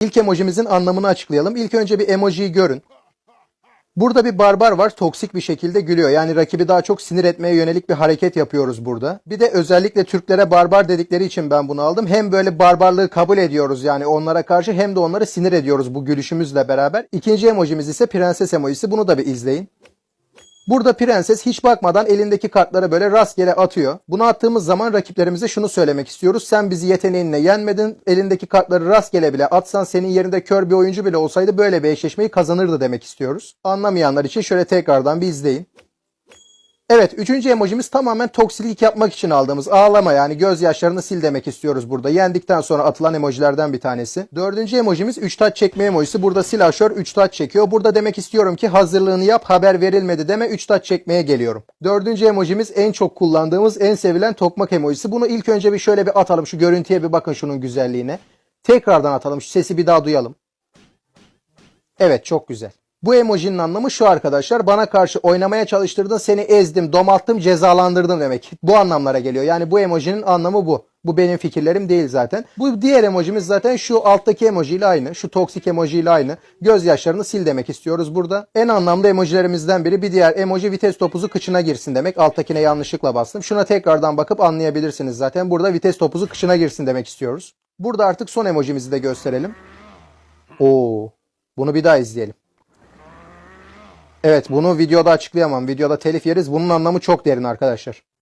İlk emojimizin anlamını açıklayalım. İlk önce bir emojiyi görün. Burada bir barbar var toksik bir şekilde gülüyor. Yani rakibi daha çok sinir etmeye yönelik bir hareket yapıyoruz burada. Bir de özellikle Türklere barbar dedikleri için ben bunu aldım. Hem böyle barbarlığı kabul ediyoruz yani onlara karşı hem de onları sinir ediyoruz bu gülüşümüzle beraber. İkinci emojimiz ise prenses emojisi. Bunu da bir izleyin. Burada prenses hiç bakmadan elindeki kartları böyle rastgele atıyor. Bunu attığımız zaman rakiplerimize şunu söylemek istiyoruz. Sen bizi yeteneğinle yenmedin. Elindeki kartları rastgele bile atsan senin yerinde kör bir oyuncu bile olsaydı böyle bir eşleşmeyi kazanırdı demek istiyoruz. Anlamayanlar için şöyle tekrardan bir izleyin. Evet üçüncü emojimiz tamamen toksilik yapmak için aldığımız ağlama yani gözyaşlarını sil demek istiyoruz burada. Yendikten sonra atılan emojilerden bir tanesi. Dördüncü emojimiz 3 taç çekme emojisi. Burada silahşör 3 taç çekiyor. Burada demek istiyorum ki hazırlığını yap haber verilmedi deme 3 taç çekmeye geliyorum. Dördüncü emojimiz en çok kullandığımız en sevilen tokmak emojisi. Bunu ilk önce bir şöyle bir atalım. Şu görüntüye bir bakın şunun güzelliğine. Tekrardan atalım. Şu sesi bir daha duyalım. Evet çok güzel. Bu emojinin anlamı şu arkadaşlar. Bana karşı oynamaya çalıştırdın, seni ezdim, domalttım, cezalandırdım demek. Bu anlamlara geliyor. Yani bu emojinin anlamı bu. Bu benim fikirlerim değil zaten. Bu diğer emojimiz zaten şu alttaki emojiyle aynı. Şu toksik emojiyle aynı. Gözyaşlarını sil demek istiyoruz burada. En anlamlı emojilerimizden biri bir diğer emoji vites topuzu kıçına girsin demek. Alttakine yanlışlıkla bastım. Şuna tekrardan bakıp anlayabilirsiniz zaten. Burada vites topuzu kıçına girsin demek istiyoruz. Burada artık son emojimizi de gösterelim. Oo. Bunu bir daha izleyelim. Evet bunu videoda açıklayamam. Videoda telif yeriz. Bunun anlamı çok derin arkadaşlar.